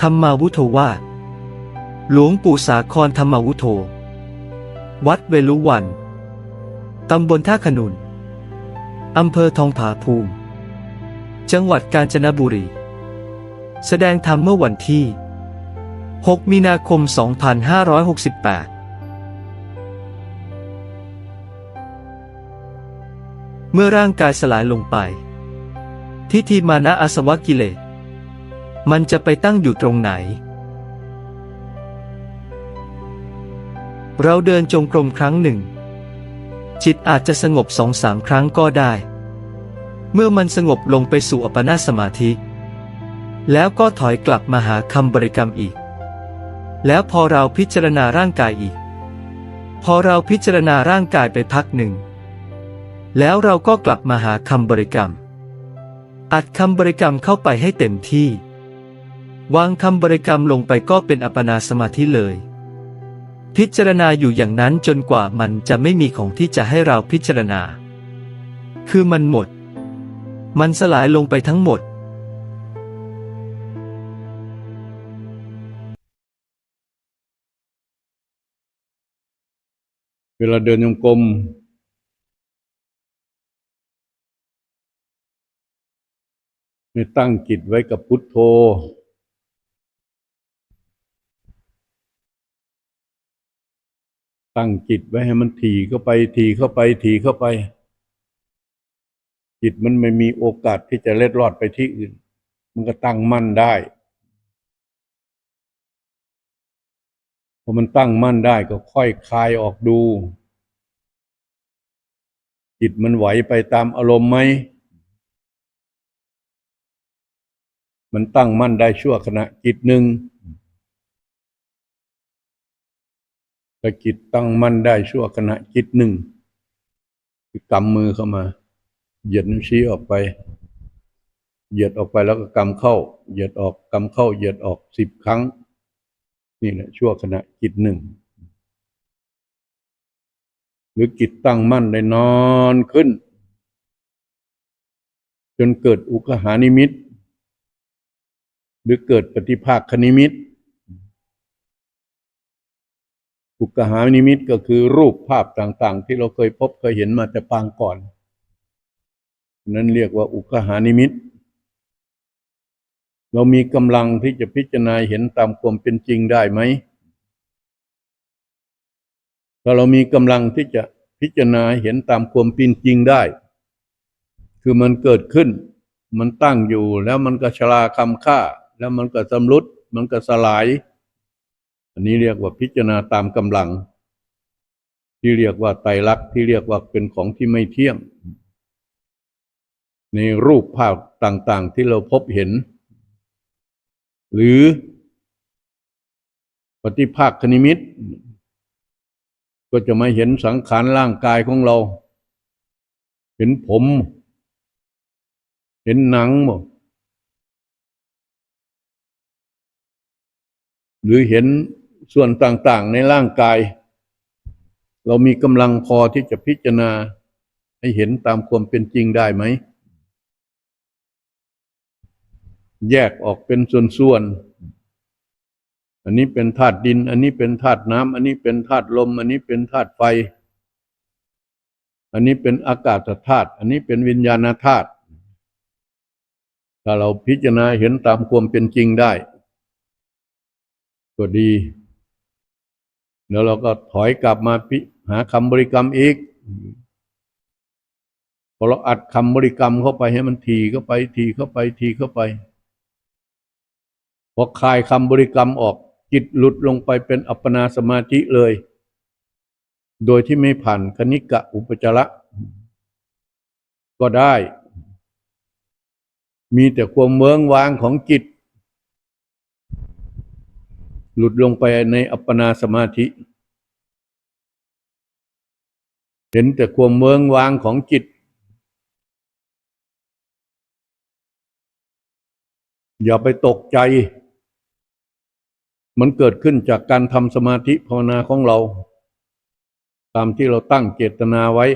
ธรรมาวุโธวาหลวงปู่สาครธรรมาวุโธ วัดเวลุวัน ตำบลท่าขนุน อำเภอทองผาภูมิ จังหวัดกาญจนบุรี แสดงธรรมเมื่อวันที่ 6 มีนาคม 2568เมื่อร่างกายสลายลงไป ทิฏฐิมานะอสวะกิเลส มันจะไปตั้งอยู่ตรงไหน เราเดินจงกรมครั้งหนึ่ง จิตอาจจะสงบสองสามครั้งก็ได้ เมื่อมันสงบลงไปสู่อัปปนาสมาธิ แล้วก็ถอยกลับมาหาคำบริกรรมอีก แล้วพอเราพิจารณาร่างกายอีก พอเราพิจารณาร่างกายไปพักหนึ่ง แล้วเราก็กลับมาหาคำบริกรรม อัดคำบริกรรมเข้าไปให้เต็มที่ วางคำบริกรรมลงไปก็เป็นอัปปนาสมาธิเลย พิจารณาอยู่อย่างนั้นจนกว่ามันจะไม่มีของที่จะให้เราพิจารณา คือมันหมด มันสลายลงไปทั้งหมด เวลาเดินยงกลมให้ตั้งจิตไว้กับพุทโธ ตั้งจิตไว้ให้มันถี่เข้าไปถี่เข้าไปถี่เข้าไป จิตมันไม่มีโอกาสที่จะเล็ดลอดไปที่อื่น มันก็ตั้งมั่นได้พอมันตั้งมั่นได้ก็ค่อยคลายออกดู จิตมันไหวไปตามอารมณ์ไหมมันตั้งมั่นได้ชั่วขณะจิตหนึ่ง ถ้าจิตตั้งมั่นได้ชั่วขณะจิตหนึ่งคือกำมือเข้ามา เหยียดนิ้วชี้ออกไป เหยียดออกไปแล้วก็กำเข้า เหยียดออกกำเข้า เหยียดออกสิบครั้ง นี่แหละชั่วขณะจิตหนึ่งหรือจิตตั้งมั่นได้นอนขึ้น จนเกิดอุกหานิมิต หรือเกิดปฏิภาคคนิมิต อุกหานิมิตก็คือรูปภาพต่างๆ ที่เราเคยพบเคยเห็นมาแต่ปางก่อน นั้นเรียกว่าอุกหานิมิต เรามีกำลังที่จะพิจารณาเห็นตามความเป็นจริงได้ไหมถ้าเรามีกำลังที่จะพิจารณาเห็นตามความเป็นจริงได้ คือมันเกิดขึ้น มันตั้งอยู่แล้วมันก็ชราคำค่า แล้วมันก็สำรุด มันก็สลาย อันนี้เรียกว่าพิจารณาตามกำลัง ที่เรียกว่าไตรลักษณ์ที่เรียกว่าเป็นของที่ไม่เที่ยง ในรูปภาพต่างๆที่เราพบเห็น หรือปฏิภาคคณิมิต ก็จะมาเห็นสังขารร่างกายของเรา เห็นผม เห็นหนังหมดหรือเห็น ส่วนต่างๆ ในร่างกาย เรามีกำลังพอที่จะพิจารณาให้เห็นตามความเป็นจริงได้ไหม แยกออกเป็นส่วนๆ อันนี้เป็นธาตุดิน อันนี้เป็นธาตุน้ำ อันนี้เป็นธาตุลม อันนี้เป็นธาตุไฟ อันนี้เป็นอากาศธาตุ อันนี้เป็นวิญญาณธาตุ ถ้าเราพิจารณาเห็นตามความเป็นจริงได้ ก็ดี แล้วเราก็ถอยกลับมาพิหาคำบริกรรมอีกพอเราอัดคำบริกรรมเข้าไปให้มันทีเข้าไป ทีเข้าไป ทีเข้าไปพอคลายคำบริกรรมออกจิตหลุดลงไปเป็นอัปปนาสมาธิเลย โดยที่ไม่ผ่านคณิกะอุปจาระ ก็ได้ มีแต่ความเมืองวางของจิต หลุดลงไปในอัปปนาสมาธิ เห็นแต่ความเมืองวางของจิต อย่าไปตกใจ มันเกิดขึ้นจากการทำสมาธิภาวนาของเรา ตามที่เราตั้งเจตนาไว้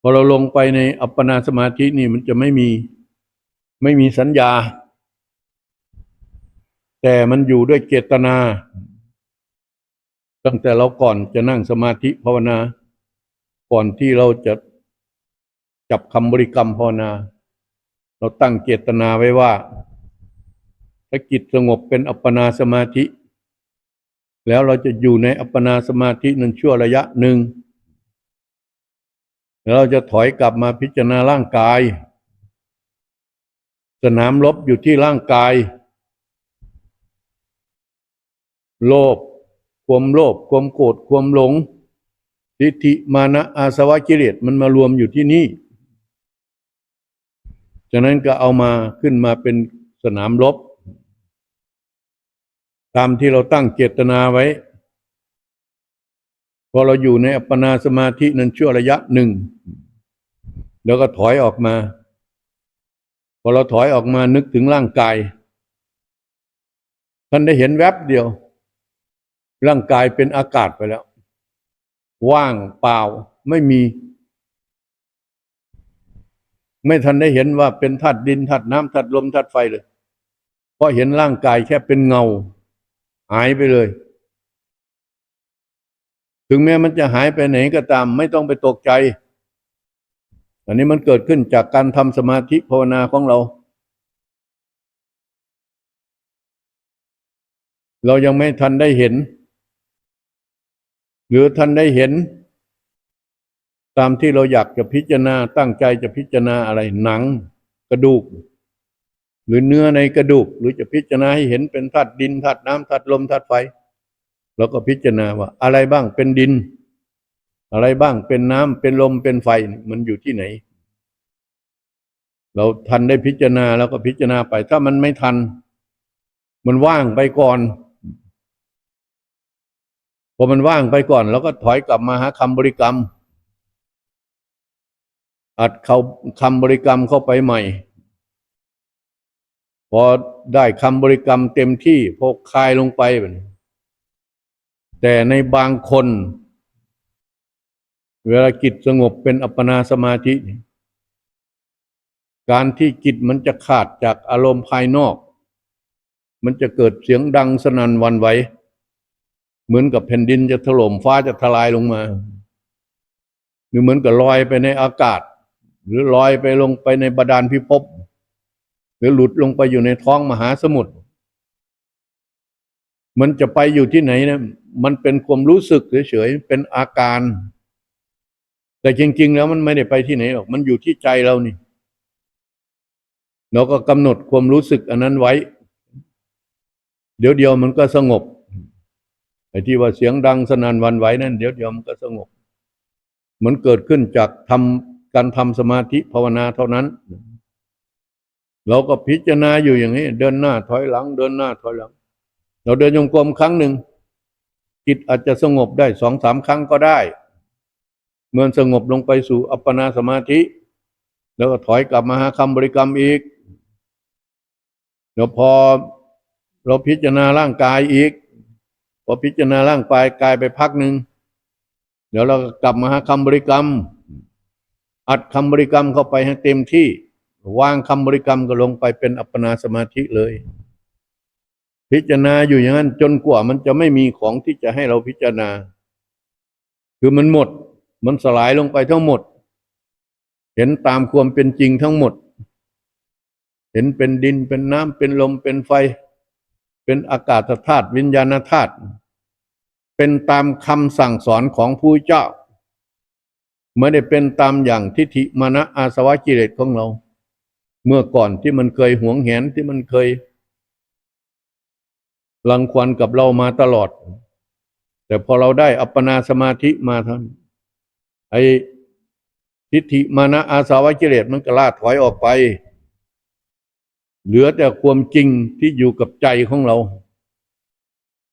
พอเราลงไปในอัปปนาสมาธินี่มันจะไม่มีไม่มีสัญญา แต่มันอยู่ด้วยเจตนา ตั้งแต่เราก่อนจะนั่งสมาธิภาวนา ก่อนที่เราจะจับคำบริกรรมภาวนา เราตั้งเจตนาไว้ว่าถ้าจิตสงบเป็นอัปปนาสมาธิ แล้วเราจะอยู่ในอัปปนาสมาธินั้นชั่วระยะหนึ่งแล้วเราจะถอยกลับมาพิจารณาร่างกาย สนามรบอยู่ที่ร่างกาย โลภ ความโลภความโกรธความหลงทิฏฐิมานะอาสวะกิเลสมันมารวมอยู่ที่นี่ฉะนั้นก็เอามาขึ้นมาเป็นสนามรบ ตามที่เราตั้งเจตนาไว้ พอเราอยู่ในอัปปนาสมาธินั้นชั่วระยะหนึ่ง แล้วก็ถอยออกมา พอเราถอยออกมานึกถึงร่างกายท่านได้เห็นแวบเดียว ร่างกายเป็นอากาศไปแล้ว ว่างเปล่าไม่มี ไม่ทันได้เห็นว่าเป็นธาตุดินธาตุน้ำธาตุลมธาตุไฟเลยเพราะเห็นร่างกายแค่เป็นเงา หายไปเลย ถึงแม้มันจะหายไปไหนก็ตาม ไม่ต้องไปตกใจ อันนี้มันเกิดขึ้นจากการทำสมาธิภาวนาของเรา เรายังไม่ทันได้เห็น หรือทันได้เห็น ตามที่เราอยากจะพิจารณาตั้งใจจะพิจารณาอะไรหนังกระดูก หรือเนื้อในกระดูก หรือจะพิจารณาให้เห็นเป็นธาตุดินธาตุน้ำธาตุลมธาตุไฟเราก็พิจารณาว่า อะไรบ้างเป็นดิน อะไรบ้างเป็นน้ำเป็นลมเป็นไฟมันอยู่ที่ไหน เราทันได้พิจารณาแล้วก็พิจารณาไป ถ้ามันไม่ทัน มันว่างไปก่อน พอมันว่างไปก่อนเราก็ถอยกลับมาหาคำบริกรรม อัดเขาคำบริกรรมเข้าไปใหม่ พอได้คำบริกรรมเต็มที่พอคลายลงไป แต่ในบางคน เวลาจิตสงบเป็นอัปปนาสมาธิ การที่จิตมันจะขาดจากอารมณ์ภายนอก มันจะเกิดเสียงดังสนั่นวันไหว เหมือนกับแผ่นดินจะถล่มฟ้าจะทลายลงมาหรือเหมือนกับลอยไปในอากาศ หรือลอยไปลงไปในบาดาลพิภพหรือหลุดลงไปอยู่ในท้องมหาสมุทรมันจะไปอยู่ที่ไหนนะมันเป็นความรู้สึกเฉยๆเป็นอาการ แต่จริง ๆ แล้วมันไม่ได้ไปที่ไหนหรอกมันอยู่ที่ใจเรานี่เราก็กำหนดความรู้สึกอันนั้นไว้ เดี๋ยวเดียวมันก็สงบ ไอ้ที่ว่าเสียงดังสนั่นวันไหวนั่นเดี๋ยวเดียวมันก็สงบ มันเกิดขึ้นจากทำการทำสมาธิภาวนาเท่านั้น เราก็พิจารณาอยู่อย่างนี้ เดินหน้าถอยหลัง เดินหน้าถอยหลัง เราเดินยงกลมครั้งหนึ่งจิตอาจจะสงบได้สองสามครั้งก็ได้เมื่อสงบลงไปสู่อัปปนาสมาธิ แล้วก็ถอยกลับมาหาคำบริกรรมอีกเดี๋ยวพอเราพิจารณาร่างกายอีก พอพิจารณาร่างกายกายไปพักหนึ่งเดี๋ยวเรากลับมาหาคำบริกรรม อัดคำบริกรรมเข้าไปให้เต็มที่วางคำบริกรรมก็ลงไปเป็นอัปปนาสมาธิเลย พิจารณาอยู่อย่างนั้นจนกว่ามันจะไม่มีของที่จะให้เราพิจารณา คือมันหมด มันสลายลงไปทั้งหมด เห็นตามความเป็นจริงทั้งหมด เห็นเป็นดินเป็นน้ำเป็นลมเป็นไฟ เป็นอากาศธาตุวิญญาณธาตุเป็นตามคำสั่งสอนของผู้เจ้าไม่ได้เป็นตามอย่างทิฏฐิมานะอาสวะกิเลสของเรา เมื่อก่อนที่มันเคยหวงแหนที่มันเคยรังควานกับเรามาตลอด แต่พอเราได้อัปปนาสมาธิมาท่านไอ้ทิฏฐิมานะอาสวะกิเลสมันก็ลาถอยออกไป เหลือแต่ความจริงที่อยู่กับใจของเรา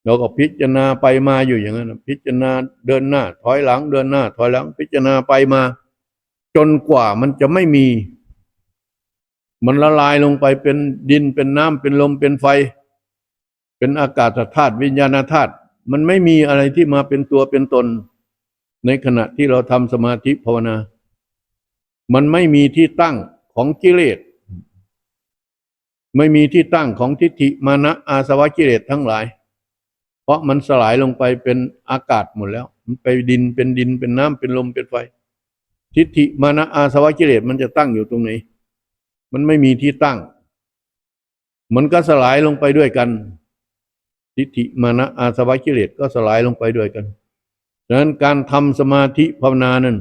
เราก็พิจารณาไปมาอยู่อย่างนั้นพิจารณาเดินหน้า ถอยหลัง เดินหน้า ถอยหลัง พิจารณาไปมา จนกว่ามันจะไม่มี มันละลายลงไปเป็นดินเป็นน้ำเป็นลมเป็นไฟ เป็นอากาศธาตุวิญญาณธาตุมันไม่มีอะไรที่มาเป็นตัวเป็นตน ในขณะที่เราทำสมาธิภาวนา มันไม่มีที่ตั้งของกิเลส ไม่มีที่ตั้งของทิฏฐิมานะอาสวะกิเลสทั้งหลาย เพราะมันสลายลงไปเป็นอากาศหมดแล้ว มันไปดินเป็นดินเป็นน้ำเป็นลมเป็นไฟ ทิฏฐิมานะอาสวะกิเลสมันจะตั้งอยู่ตรงไหนมันไม่มีที่ตั้ง มันก็สลายลงไปด้วยกัน ทิฏฐิมานะอาสวะกิเลสก็สลายลงไปด้วยกันดังนั้นการทำสมาธิภาวนานั้น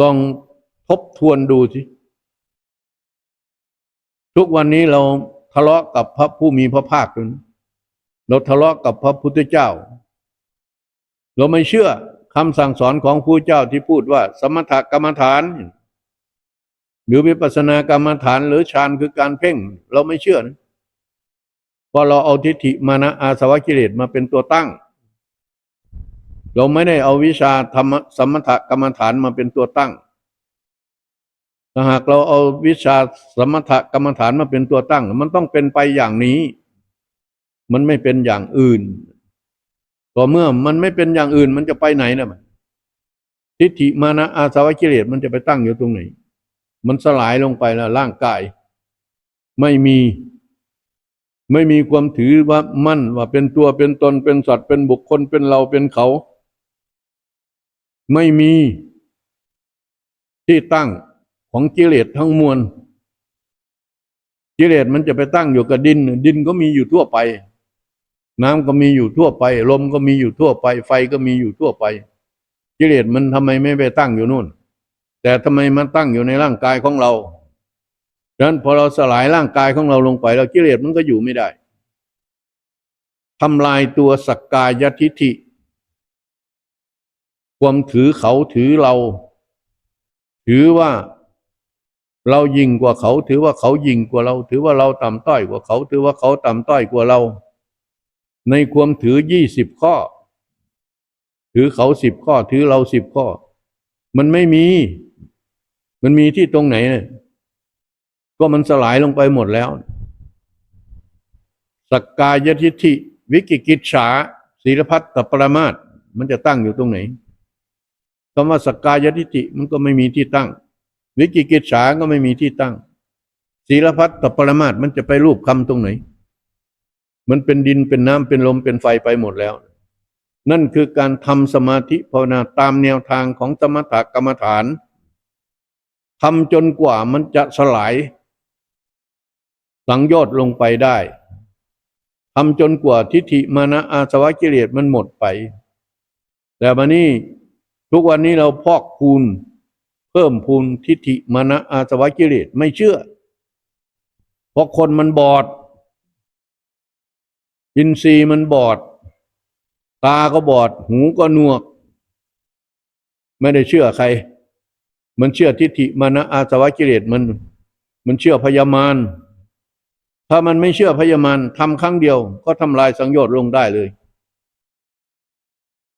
ลองทบทวนดูสิ ทุกวันนี้เราทะเลาะกับพระผู้มีพระภาคนั้นเราทะเลาะกับพระพุทธเจ้า เราไม่เชื่อคำสั่งสอนของผู้เจ้าที่พูดว่า สมถกรรมฐาน หรือวิปัสสนากรรมฐานหรือฌานคือการเพ่ง เราไม่เชื่อนะเพราะเราเอาทิฏฐิมานะอาสวะกิเลสมาเป็นตัวตั้ง เราไม่ได้เอาวิชาธรรมสมถกรรมฐานมาเป็นตัวตั้ง ถ้าหากเราเอาวิชาสมถกรรมฐานมาเป็นตัวตั้ง มันต้องเป็นไปอย่างนี้ มันไม่เป็นอย่างอื่นต่อเมื่อมันไม่เป็นอย่างอื่น มันจะไปไหนนะมันทิฏฐิมานะอาสวะกิเลสมันจะไปตั้งอยู่ตรงไหน มันสลายลงไปแล้วร่างกาย ไม่มี ไม่มีความถือว่ามั่นว่าเป็นตัวเป็นตนเป็นสัตว์เป็นบุคคลเป็นเราเป็นเขา ไม่มีที่ตั้ง ของกิเลสทั้งมวลกิเลสมันจะไปตั้งอยู่กับดิน ดินก็มีอยู่ทั่วไป น้ำก็มีอยู่ทั่วไป ลมก็มีอยู่ทั่วไป ไฟก็มีอยู่ทั่วไป กิเลสมันทำไมไม่ไปตั้งอยู่นู่น แต่ทำไมมันตั้งอยู่ในร่างกายของเราดังนั้นพอเราสลายร่างกายของเราลงไป แล้วกิเลสมันก็อยู่ไม่ได้ทำลายตัวสักกายทิฐิ ความถือเขาถือเรา ถือว่า เรายิ่งกว่าเขา ถือว่าเขายิ่งกว่าเรา ถือว่าเราต่ำต้อยกว่าเขา ถือว่าเขาต่ำต้อยกว่าเรา ในความถือยี่สิบข้อ ถือเขาสิบข้อ ถือเราสิบข้อ มันไม่มี มันมีที่ตรงไหนเนี่ยก็มันสลายลงไปหมดแล้ว สักกายทิฏฐิวิกิกิจฉาศีลพัตตปรมาตมันจะตั้งอยู่ตรงไหนคำว่าสักกายทิฏฐิมันก็ไม่มีที่ตั้ง วิกิกิจฉาก็ไม่มีที่ตั้งศีลพัตตปรมาตมันจะไปรูปคำตรงไหน มันเป็นดินเป็นน้ำเป็นลมเป็นไฟไปหมดแล้ว นั่นคือการทำสมาธิภาวนาตามแนวทางของสมถกรรมฐานทำจนกว่ามันจะสลาย สังโยชน์ลงไปได้ทำจนกว่าทิฏฐิมานะอาสวะกิเลสมันหมดไป แต่มานี้ทุกวันนี้เราพอกพูน เพิ่มพูนทิฏฐิมานะอาสวะกิเลสไม่เชื่อ เพราะคนมันบอด อินทรีย์มันบอด ตาก็บอด หูก็หนวก ไม่ได้เชื่อใคร มันเชื่อทิฏฐิมานะอาสวะกิเลสมัน มันเชื่อพยามารถ้ามันไม่เชื่อพยามารทำครั้งเดียว ก็ทำลายสังโยชน์ลงได้เลย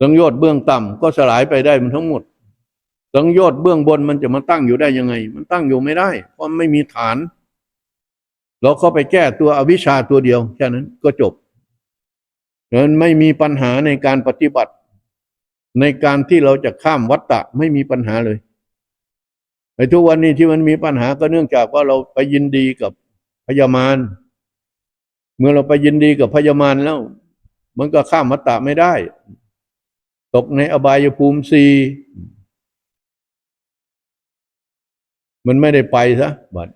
สังโยชน์เบื้องต่ำก็สลายไปได้มันทั้งหมด สังโยชน์เบื้องบนมันจะมาตั้งอยู่ได้ยังไง มันตั้งอยู่ไม่ได้ เพราะไม่มีฐาน เราเข้าไปแก้ตัวอวิชชาตัวเดียวแค่นั้นก็จบดังนั้นไม่มีปัญหาในการปฏิบัติ ในการที่เราจะข้ามวัฏฏะไม่มีปัญหาเลยไอ้ทุกวันนี้ที่มันมีปัญหาก็เนื่องจากว่าเราไปยินดีกับพยามารเมื่อเราไปยินดีกับพยามารแล้ว มันก็ข้ามวัฏฏะไม่ได้ ตกในอบายภูมิสี มันไม่ได้ไปซะบัด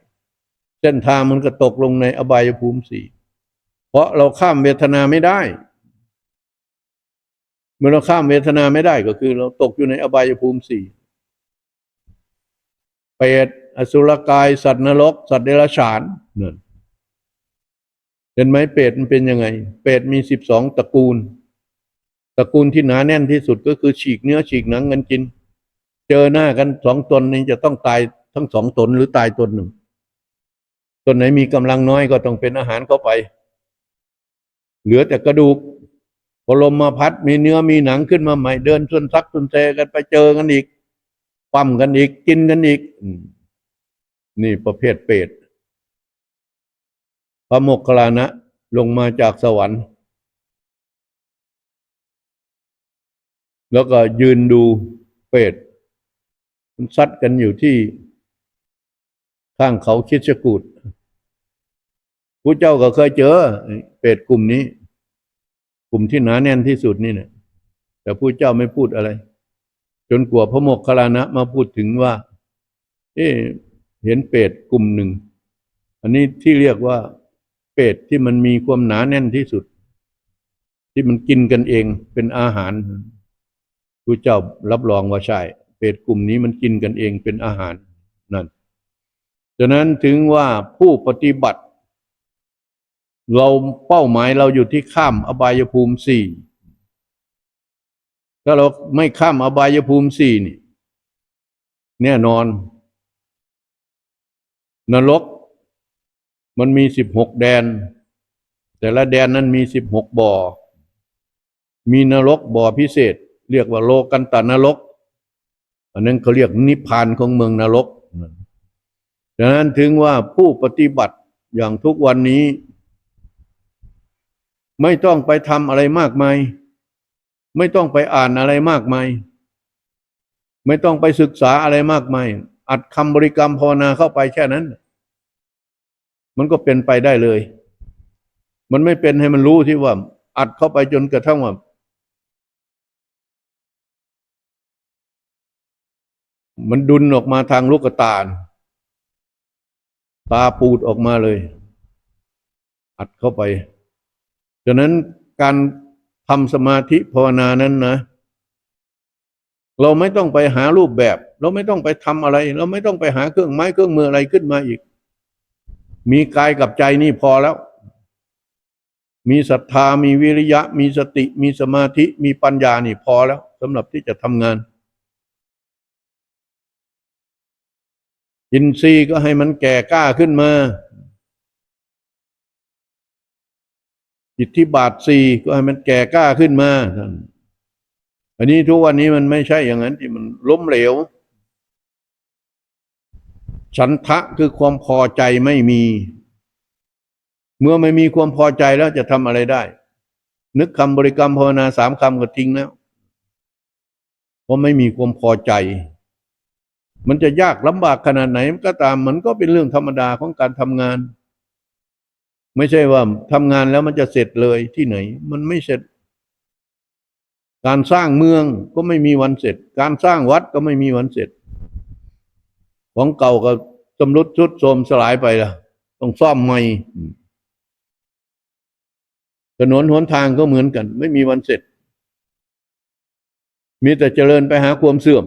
เส้นทางมันก็ตกลงในอบายภูมิสี่เพราะเราข้ามเวทนาไม่ได้ เมื่อเราข้ามเวทนาไม่ได้ก็คือ เราตกอยู่ในอบายภูมิสี่เปรตอสุรกาย สัตว์นรก สัตว์เดรัจฉานนั่นเห็นไหมเปรตมันเป็นยังไง เปรตมีสิบสองตระกูล ตระกูลที่หนาแน่นที่สุดก็คือฉีกเนื้อฉีกหนังกันกิน เจอหน้ากันสองตนนี้จะต้องตาย ทั้งสองตนหรือตายตนหนึ่งตนไหนมีกำลังน้อยก็ต้องเป็นอาหารเข้าไป เหลือแต่กระดูกพอลมมาพัดมีเนื้อมีหนังขึ้นมาใหม่เดินชนซักชนเซกันไปเจอกันอีกปั้มกันอีกกินกันอีกนี่ประเภทเปรตพระโมคคัลลานะลงมาจากสวรรค์ แล้วก็ยืนดูเปรตมันซัดกันอยู่ที่ ข้างเขาคิดชกูดผู้เจ้าก็เคยเจอเปรตกลุ่มนี้ กลุ่มที่หนาแน่นที่สุดนี่เนี่ยแต่ผู้เจ้าไม่พูดอะไร จนกว่าพระโมคคัลานะมาพูดถึงว่า เอ๊เห็นเปรตกลุ่มหนึ่ง อันนี้ที่เรียกว่าเปรตที่มันมีความหนาแน่นที่สุด ที่มันกินกันเองเป็นอาหารผู้เจ้ารับรองว่าใช่เปรตกลุ่มนี้มันกินกันเองเป็นอาหารนั่น ฉะนั้นถึงว่าผู้ปฏิบัติ เราเป้าหมายเราอยู่ที่ข้ามอบายภูมิสี่ถ้าเราไม่ข้ามอบายภูมิสี่นี่แน่นอน นรกมันมีสิบหกแดน แต่ละแดนนั้นมีสิบหกบ่อ มีนรกบ่อพิเศษ เรียกว่าโลกันตานรก อันนั้นเขาเรียกนิพพานของเมืองนรก ดังนั้นถึงว่าผู้ปฏิบัติอย่างทุกวันนี้ ไม่ต้องไปทำอะไรมากมาย ไม่ต้องไปอ่านอะไรมากมาย ไม่ต้องไปศึกษาอะไรมากมาย อัดคำบริกรรมภาวนาเข้าไปแค่นั้น มันก็เป็นไปได้เลย มันไม่เป็นให้มันรู้ที่ว่า อัดเข้าไปจนกระทั่งว่ามันดุนออกมาทางลูกตา ตาปูดออกมาเลย อัดเข้าไปฉะนั้นการทำสมาธิภาวนานั้นนะ เราไม่ต้องไปหารูปแบบ เราไม่ต้องไปทำอะไร เราไม่ต้องไปหาเครื่องไม้เครื่องมืออะไรขึ้นมาอีก มีกายกับใจนี่พอแล้ว มีศรัทธามีวิริยะ มีสติ มีสมาธิ มีปัญญานี่พอแล้วสำหรับที่จะทำงาน อินทรีย์ก็ให้มันแก่กล้าขึ้นมาอิทธิบาทสี่ก็ให้มันแก่กล้าขึ้นมาท่านอันนี้ทุกวันนี้มันไม่ใช่อย่างนั้นที่มันล้มเหลว ฉันทะคือความพอใจไม่มี เมื่อไม่มีความพอใจแล้วจะทำอะไรได้ นึกคำบริกรรมภาวนาสามคำก็ทิ้งแล้วเพราะไม่มีความพอใจ มันจะยากลำบากขนาดไหนก็ตามมันก็เป็นเรื่องธรรมดาของการทำงาน ไม่ใช่ว่าทำงานแล้วมันจะเสร็จเลยที่ไหน มันไม่เสร็จ การสร้างเมืองก็ไม่มีวันเสร็จ การสร้างวัดก็ไม่มีวันเสร็จ ของเก่าก็สำรุดชุดโทรมสลายไปละต้องซ่อมใหม่ถนนหนทางก็เหมือนกัน ไม่มีวันเสร็จ มีแต่เจริญไปหาความเสื่อม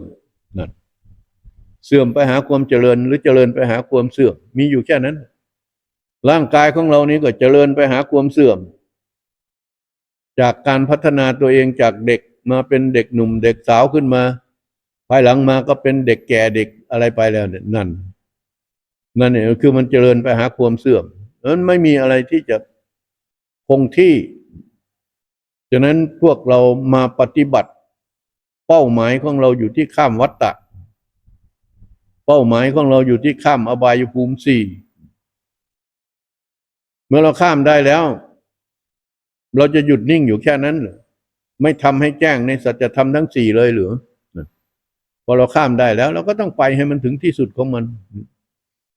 เสื่อมไปหาความเจริญ หรือเจริญไปหาความเสื่อม มีอยู่แค่นั้น ร่างกายของเรานี้ก็เจริญไปหาความเสื่อม จากการพัฒนาตัวเองจากเด็กมาเป็นเด็กหนุ่มเด็กสาวขึ้นมา ภายหลังมาก็เป็นเด็กแก่เด็กอะไรไปแล้วเนี่ยนั่น นั่นเนี่ยคือมันเจริญไปหาความเสื่อมนั้นไม่มีอะไรที่จะคงที่ฉะนั้นพวกเรามาปฏิบัติ เป้าหมายของเราอยู่ที่ข้ามวัฏฏะ เป้าหมายของเราอยู่ที่ข้ามอบายภูมิสี่เมื่อเราข้ามได้แล้ว เราจะหยุดนิ่งอยู่แค่นั้นหรือไม่ทำให้แจ้งในสัจธรรมทั้งสี่เลยหรือพอเราข้ามได้แล้ว เราก็ต้องไปให้มันถึงที่สุดของมัน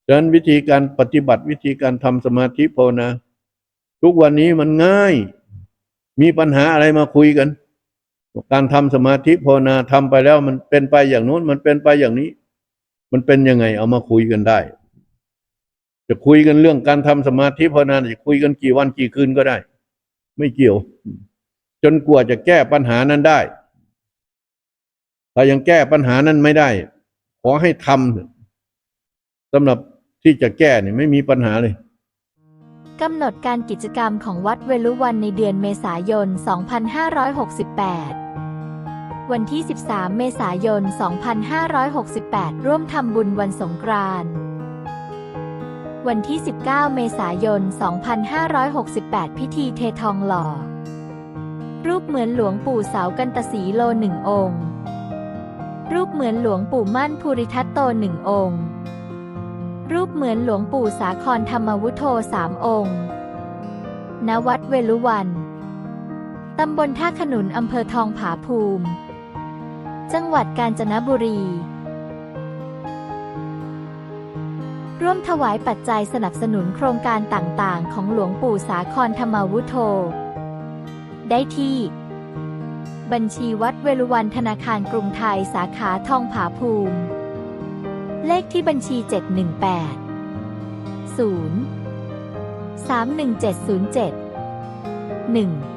ฉะนั้นวิธีการปฏิบัติวิธีการทำสมาธิภาวนาทุกวันนี้มันง่าย มีปัญหาอะไรมาคุยกัน การทำสมาธิภาวนาทำไปแล้วมันเป็นไปอย่างโน้นมันเป็นไปอย่างนี้ มันเป็นยังไงเอามาคุยกันได้ จะคุยกันเรื่องการทำสมาธิภาวนาจะคุยกันกี่วันกี่คืนก็ได้ ไม่เกี่ยว จนกว่าจะแก้ปัญหานั้นได้ ถ้ายังแก้ปัญหานั้นไม่ได้ ขอให้ทำสำหรับที่จะแก้เนี่ยไม่มีปัญหาเลยกำหนดการกิจกรรมของวัดเวลุวันในเดือนเมษายน 2568 วันที่ 13 เมษายน 2568 ร่วมทำบุญวันสงกรานต์ วันที่ 19 เมษายน 2568 พิธีเททองหล่อ รูปเหมือนหลวงปู่เสากันตสีโลหนึ่งองค์ รูปเหมือนหลวงปู่มั่นภูริทัตโตหนึ่งองค์ รูปเหมือนหลวงปู่สาครธรรมวุโธสามองค์ ณ วัดเวลุวันตำบลท่าขนุน อำเภอทองผาภูมิ จังหวัดกาญจนบุรี ร่วมถวายปัจจัยสนับสนุนโครงการต่าง ๆ ของหลวงปู่สาครธรรมวุฒโธ ได้ที่ บัญชีวัดเวลุวันธนาคารกรุงไทยสาขาทองผาภูมิ เลขที่บัญชี 718 0 31707 1